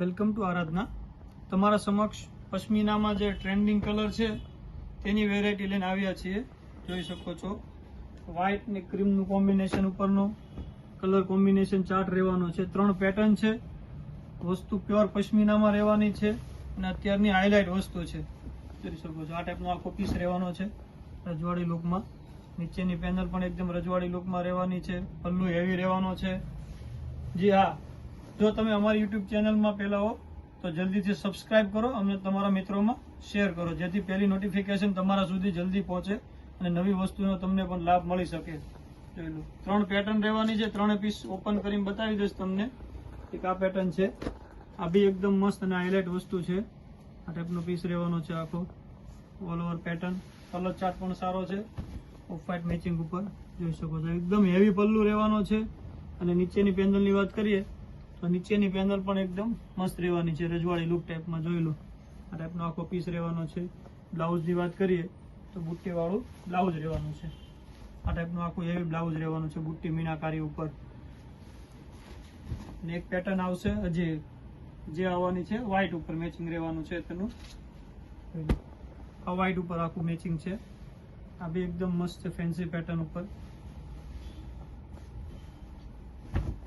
Welcome to આરાધના. તમારા સમક્ષ પશ્મિનામાં જે ટ્રેન્ડિંગ કલર છે, તેની વેરાયટી લઈને આવ્યા છીએ. જોઈ શકો છો. વ્હાઇટ ને ક્રીમનું કોમ્બિનેશન ઉપરનો કલર કોમ્બિનેશન ચાર્ટ રહેવાનો છે. ત્રણ પેટર્ન છે. વસ્તુ પ્યોર પશ્મિનામાં રહેવાની છે અને અત્યારની હાઇલાઇટ વસ્તુ છે. જોઈ શકો છો. આ ટાઈપનો આખો પીસ રહેવાનો છે રજવાડી લુકમાં નીચેની પેનલ પણ એકદમ રજવાડી લુકમાં રહેવાની છે. પલ્લુ હેવી રહેવાનો છે. જી હા જો તમે અમારી યુટ્યુબ ચેનલમાં પહેલા હો, તો જલ્દીથી સબસ્ક્રાઇબ કરો અને તમારા મિત્રોમાં શેર કરો, જેથી પહેલી નોટિફિકેશન તમારા સુધી જલ્દી પહોંચે અને નવી વસ્તુનો તમને પણ લાભ મળી શકે. ત્રણ પેટર્ન રહેવાની છે, ત્રણે પીસ ઓપન કરીને બતાવી દઈશ તમને. એક આ પેટર્ન છે. આ બી એકદમ મસ્ત અને હાઇલાઇટ વસ્તુ છે. આ ટાઈપનો પીસ રહેવાનો છે આખો. All over pattern colour chart પણ સારો છે. ઓફ વ્હાઇટ મેચિંગ ઉપર. જોઈ શકો છો. એકદમ હેવી પલ્લું રહેવાનો છે. અને નીચેની પેનલની વાત કરીએ તો નીચેની પેનલ પણ એકદમ મસ્ત રહેવાની છે, રજવાડી લુક ટાઈપમાં જોઈ લો. આ ટાઈપનો આખો પીસ રહેવાનો છે. બ્લાઉઝની વાત કરીએ તો બુટ્ટીવાળું બ્લાઉઝ રહેવાનું છે. આ ટાઈપનું આખું હેવી બ્લાઉઝ રહેવાનું છે, બુટ્ટી મીનાકારી ઉપર. અને એક પેટર્ન આવશે હજી. જે આવવાની છે વ્હાઇટ ઉપર મેચિંગ રહેવાનું છે તેનું આ વ્હાઇટ ઉપર આખું મેચિંગ છે. આ બી એકદમ મસ્ત ફેન્સી પેટર્ન ઉપર.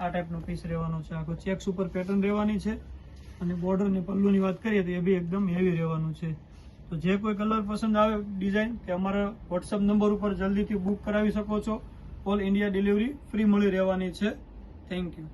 આ ટાઈપનો પીસ રહેવાનો છે. આખો ચેક્સ ઉપર પેટર્ન રહેવાની છે અને બોર્ડર ને પલ્લુની વાત કરીએ તો એ બી એકદમ હેવી રહેવાનું છે. તો જે કોઈ કલર પસંદ આવે ડિઝાઇન કે અમારા વોટ્સઅપ નંબર ઉપર જલ્દીથી બુક કરાવી શકો છો. ઓલ ઇન્ડિયા ડિલિવરી ફ્રી મળી રહેવાની છે. Thank you